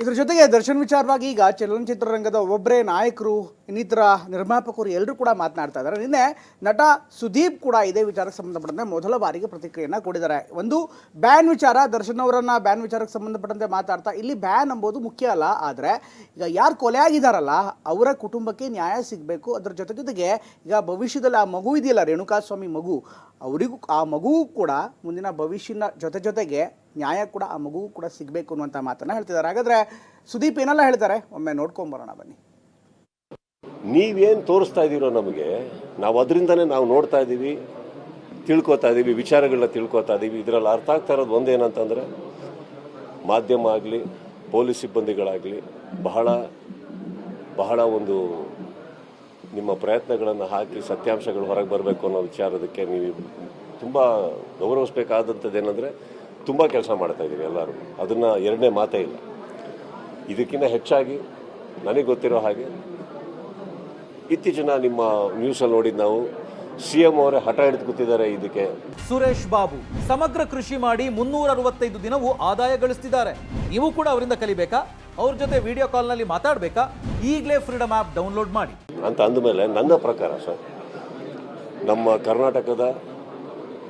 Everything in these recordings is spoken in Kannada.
ಇದ್ರ ಜೊತೆಗೆ ದರ್ಶನ್ ವಿಚಾರವಾಗಿ ಈಗ ಚಲನಚಿತ್ರರಂಗದ ಒಬ್ಬರೇ ನಾಯಕರು, ಇನ್ನಿತರ ನಿರ್ಮಾಪಕರು ಎಲ್ಲರೂ ಕೂಡ ಮಾತನಾಡ್ತಾ ಇದ್ದಾರೆ. ನಿನ್ನೆ ನಟ ಸುದೀಪ್ ಕೂಡ ಇದೇ ವಿಚಾರಕ್ಕೆ ಸಂಬಂಧಪಟ್ಟಂತೆ ಮೊದಲ ಬಾರಿಗೆ ಪ್ರತಿಕ್ರಿಯೆಯನ್ನು ಕೊಡಿದ್ದಾರೆ. ಒಂದು ಬ್ಯಾನ್ ವಿಚಾರ, ದರ್ಶನ್ ಅವರನ್ನು ಬ್ಯಾನ್ ವಿಚಾರಕ್ಕೆ ಸಂಬಂಧಪಟ್ಟಂತೆ ಮಾತಾಡ್ತಾ, ಇಲ್ಲಿ ಬ್ಯಾನ್ ಅಂಬೋದು ಮುಖ್ಯ ಅಲ್ಲ, ಆದರೆ ಈಗ ಯಾರು ಕೊಲೆ ಆಗಿದ್ದಾರಲ್ಲ ಅವರ ಕುಟುಂಬಕ್ಕೆ ನ್ಯಾಯ ಸಿಗಬೇಕು. ಅದರ ಜೊತೆ ಜೊತೆಗೆ ಈಗ ಭವಿಷ್ಯದಲ್ಲಿ ಆ ಮಗು ಇದೆಯಲ್ಲ, ರೇಣುಕಾಸ್ವಾಮಿ ಮಗು, ಅವರಿಗೂ, ಆ ಮಗುವು ಕೂಡ ಮುಂದಿನ ಭವಿಷ್ಯನ ಜೊತೆ ಜೊತೆಗೆ ನ್ಯಾಯ ಕೂಡ, ಆ ಮಗುವು ಕೂಡ ಸಿಗಬೇಕು ಅನ್ನುವಂಥ ಮಾತನ್ನು ಹೇಳ್ತಿದ್ದಾರೆ. ಹಾಗಾದರೆ ಸುದೀಪ್ ಏನೆಲ್ಲ ಹೇಳ್ತಾರೆ? ಒಮ್ಮೆ ನೋಡ್ಕೊಂಬರೋಣ ಬನ್ನಿ. ನೀವೇನು ತೋರಿಸ್ತಾ ಇದ್ದೀರೋ ನಮಗೆ, ನಾವು ಅದರಿಂದನೇ ನಾವು ನೋಡ್ತಾ ಇದ್ದೀವಿ ತಿಳ್ಕೊತಾ ಇದ್ದೀವಿ ವಿಚಾರಗಳನ್ನ ತಿಳ್ಕೊತಾ ಇದ್ದೀವಿ ಇದರಲ್ಲಿ ಅರ್ಥ ಆಗ್ತಾ ಇರೋದು ಒಂದೇನಂತಂದರೆ, ಮಾಧ್ಯಮ ಆಗಲಿ, ಪೊಲೀಸ್ ಸಿಬ್ಬಂದಿಗಳಾಗಲಿ, ಬಹಳ ಬಹಳ ಒಂದು ನಿಮ್ಮ ಪ್ರಯತ್ನಗಳನ್ನು ಹಾಕಿ ಸತ್ಯಾಂಶಗಳು ಹೊರಗೆ ಬರಬೇಕು ಅನ್ನೋ ವಿಚಾರದಕ್ಕೆ ನೀವು ತುಂಬ ಗೌರವಿಸ್ಬೇಕಾದಂಥದ್ದು ಏನಂದರೆ ತುಂಬ ಕೆಲಸ ಮಾಡ್ತಾ ಇದ್ದೀವಿ ಎಲ್ಲರೂ. ಅದನ್ನು ಎರಡನೇ ಮಾತೇ ಇಲ್ಲ. ಇದಕ್ಕಿಂತ ಹೆಚ್ಚಾಗಿ ನನಗೆ ಗೊತ್ತಿರೋ ಹಾಗೆ ಇತ್ತೀಚಿನ ನಿಮ್ಮ ನ್ಯೂಸಲ್ಲಿ ನೋಡಿದ್ದು ನಾವು ಸಿ ಎಂ ಅವರೇ ಹಠ ಹಿಡಿದು ಕೂತಿದ್ದಾರೆ ಇದಕ್ಕೆ. ಸುರೇಶ್ ಬಾಬು ಸಮಗ್ರ ಕೃಷಿ ಮಾಡಿ ಮುನ್ನೂರ ಅರವತ್ತೈದು ದಿನವೂ ಆದಾಯ ಗಳಿಸ್ತಿದ್ದಾರೆ. ನೀವು ಕೂಡ ಅವರಿಂದ ಕಲಿಬೇಕಾ? ಅವ್ರ ಜೊತೆ ವಿಡಿಯೋ ಕಾಲ್ನಲ್ಲಿ ಮಾತಾಡಬೇಕಾ? ಈಗಲೇ ಫ್ರೀಡಮ್ ಆ್ಯಪ್ ಡೌನ್ಲೋಡ್ ಮಾಡಿ. ಅಂತ ಅಂದಮೇಲೆ ನನ್ನ ಪ್ರಕಾರ ಸರ್ ನಮ್ಮ ಕರ್ನಾಟಕದ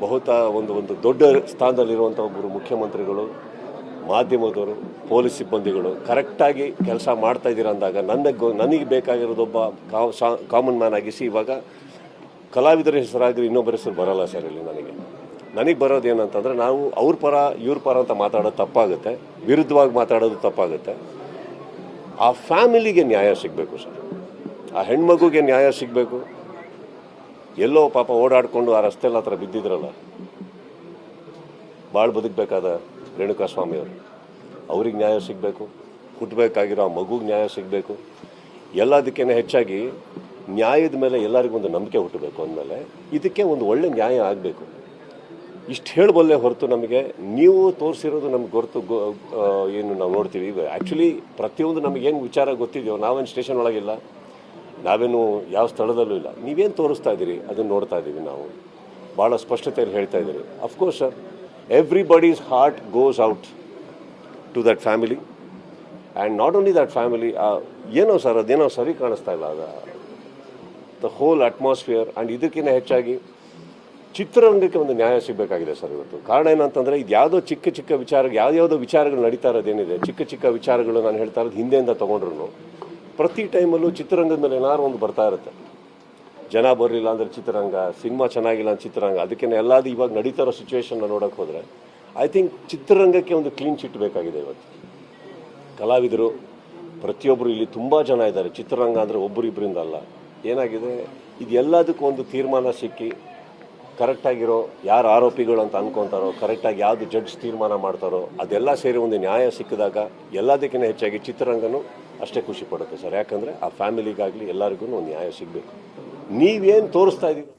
ಬಹುತ ಒಂದು ಒಂದು ದೊಡ್ಡ ಸ್ಥಾನದಲ್ಲಿರುವಂಥ ಒಬ್ಬರು ಮುಖ್ಯಮಂತ್ರಿಗಳು, ಮಾಧ್ಯಮದವರು, ಪೊಲೀಸ್ ಸಿಬ್ಬಂದಿಗಳು ಕರೆಕ್ಟಾಗಿ ಕೆಲಸ ಮಾಡ್ತಾ ಇದ್ದೀರ ಅಂದಾಗ ನನಗೆ ನನಗೆ ಬೇಕಾಗಿರೋದೊಬ್ಬ ಕಾಮನ್ ಮ್ಯಾನ್ ಆಗಿಸಿ. ಇವಾಗ ಕಲಾವಿದರ ಹೆಸರಾಗಿ ಇನ್ನೊಬ್ಬರ ಹೆಸರು ಬರಲ್ಲ ಸರ್ ಇಲ್ಲಿ ನನಗೆ. ನನಗೆ ಬರೋದು ಏನಂತಂದರೆ ನಾವು ಅವ್ರ ಪರ, ಇವ್ರ ಪರ ಅಂತ ಮಾತಾಡೋದು ತಪ್ಪಾಗುತ್ತೆ. ವಿರುದ್ಧವಾಗಿ ಮಾತಾಡೋದು ತಪ್ಪಾಗುತ್ತೆ. ಆ ಫ್ಯಾಮಿಲಿಗೆ ನ್ಯಾಯ ಸಿಗಬೇಕು ಸರ್. ಆ ಹೆಣ್ಮಗುಗೆ ನ್ಯಾಯ ಸಿಗಬೇಕು. ಎಲ್ಲೋ ಪಾಪ ಓಡಾಡಿಕೊಂಡು ಆ ರಸ್ತೆಲ್ಲ ಹತ್ರ ಬಿದ್ದಿದ್ರಲ್ಲ? ಭಾಳ ಬದುಕಬೇಕಾದ ರೇಣುಕಾಸ್ವಾಮಿಯವರು ಅವ್ರಿಗೆ ನ್ಯಾಯ ಸಿಗಬೇಕು ಹುಟ್ಟಬೇಕಾಗಿರೋ ಆ ಮಗುಗೆ ನ್ಯಾಯ ಸಿಗಬೇಕು. ಎಲ್ಲದಕ್ಕೇನೆ ಹೆಚ್ಚಾಗಿ ನ್ಯಾಯದ ಮೇಲೆ ಎಲ್ಲರಿಗೂ ಒಂದು ನಂಬಿಕೆ ಹುಟ್ಟಬೇಕು ಅಂದಮೇಲೆ ಇದಕ್ಕೆ ಒಂದು ಒಳ್ಳೆ ನ್ಯಾಯ ಆಗಬೇಕು. ಇಷ್ಟು ಹೇಳಬಲ್ಲೆ ಹೊರತು ನಮಗೆ, ನೀವು ತೋರಿಸಿರೋದು ನಮ್ಗೆ ಗೊತ್ತು ಏನು ನಾವು ನೋಡ್ತೀವಿ. ಈಗ ಆ್ಯಕ್ಚುಲಿ ಪ್ರತಿಯೊಂದು ನಮಗೇನು ವಿಚಾರ ಗೊತ್ತಿದೆಯೋ, ನಾವೇನು ಸ್ಟೇಷನ್ ಒಳಗಿಲ್ಲ. ನಾವೇನು ಯಾವ ಸ್ಥಳದಲ್ಲೂ ಇಲ್ಲ. ನೀವೇನು ತೋರಿಸ್ತಾ ಇದ್ದೀರಿ? ಅದನ್ನು ನೋಡ್ತಾ ಇದ್ದೀವಿ ನಾವು. ಭಾಳ ಸ್ಪಷ್ಟತೆಯಲ್ಲಿ ಹೇಳ್ತಾ ಇದ್ದೀರಿ. Of course sir everybody's heart goes out to that family and not only that family ಏನೋ ಸರ್ ಅದೇನೋ ಸರಿ ಕಾಣಿಸ್ತಾ ಇಲ್ಲ. ಅದ ದ ಹೋಲ್ ಅಟ್ಮಾಸ್ಫಿಯರ್ ಆ್ಯಂಡ್ ಇದಕ್ಕಿಂತ ಹೆಚ್ಚಾಗಿ ಚಿತ್ರರಂಗಕ್ಕೆ ಒಂದು ನ್ಯಾಯ ಸಿಗಬೇಕಾಗಿದೆ ಸರ್ ಇವತ್ತು. ಕಾರಣ ಏನಂತಂದರೆ, ಇದು ಯಾವುದೋ ಚಿಕ್ಕ ಚಿಕ್ಕ ವಿಚಾರ ಯಾವ್ದಾವುದೋ ವಿಚಾರಗಳು ನಡೀತಾ ಇರೋದೇನಿದೆ ಚಿಕ್ಕ ಚಿಕ್ಕ ವಿಚಾರಗಳು ನಾನು ಹೇಳ್ತಾ ಇರೋದು ಹಿಂದೆಯಿಂದ ತೊಗೊಂಡ್ರು ಪ್ರತಿ ಟೈಮಲ್ಲೂ ಚಿತ್ರರಂಗದ ಮೇಲೆ ಏನಾದ್ರು ಒಂದು ಬರ್ತಾ ಇರುತ್ತೆ. ಜನ ಬರಲಿಲ್ಲ ಅಂದರೆ ಚಿತ್ರರಂಗ, ಸಿನಿಮಾ ಚೆನ್ನಾಗಿಲ್ಲ ಅಂತ ಚಿತ್ರರಂಗ ಅದಕ್ಕೆ ಎಲ್ಲಾದು ಇವಾಗ ನಡೀತಾ ಇರೋ ಸಿಚುವೇಶನ್ನ ನೋಡೋಕೆ ಹೋದರೆ ಐ ಥಿಂಕ್ ಚಿತ್ರರಂಗಕ್ಕೆ ಒಂದು ಕ್ಲೀನ್ ಚಿಟ್ ಬೇಕಾಗಿದೆ ಇವತ್ತು. ಕಲಾವಿದರು ಪ್ರತಿಯೊಬ್ಬರು ಇಲ್ಲಿ ತುಂಬ ಜನ ಇದ್ದಾರೆ. ಚಿತ್ರರಂಗ ಅಂದರೆ ಒಬ್ಬರಿಬ್ಬರಿಂದ ಅಲ್ಲ. ಏನಾಗಿದೆ? ಇದು ಎಲ್ಲದಕ್ಕೂ ಒಂದು ತೀರ್ಮಾನ ಸಿಕ್ಕಿ ಕರೆಕ್ಟಾಗಿರೋ ಯಾರು ಆರೋಪಿಗಳು ಅಂತ ಅನ್ಕೊತಾರೋ ಕರೆಕ್ಟಾಗಿ ಯಾವುದು ಜಡ್ಜ್ ತೀರ್ಮಾನ ಮಾಡ್ತಾರೋ, ಅದೆಲ್ಲ ಸೇರಿ ಒಂದು ನ್ಯಾಯ ಸಿಕ್ಕಿದಾಗ ಎಲ್ಲದಕ್ಕಿಂತ ಹೆಚ್ಚಾಗಿ ಚಿತ್ರರಂಗನೂ ಅಷ್ಟೇ ಖುಷಿ ಪಡುತ್ತೆ ಸರ್. ಯಾಕಂದರೆ ಆ ಫ್ಯಾಮಿಲಿಗಾಗಲಿ ಎಲ್ಲರಿಗೂ ಒಂದು ನ್ಯಾಯ ಸಿಗಬೇಕು. ನೀವೇನು ತೋರಿಸ್ತಾ ಇದ್ದೀವಿ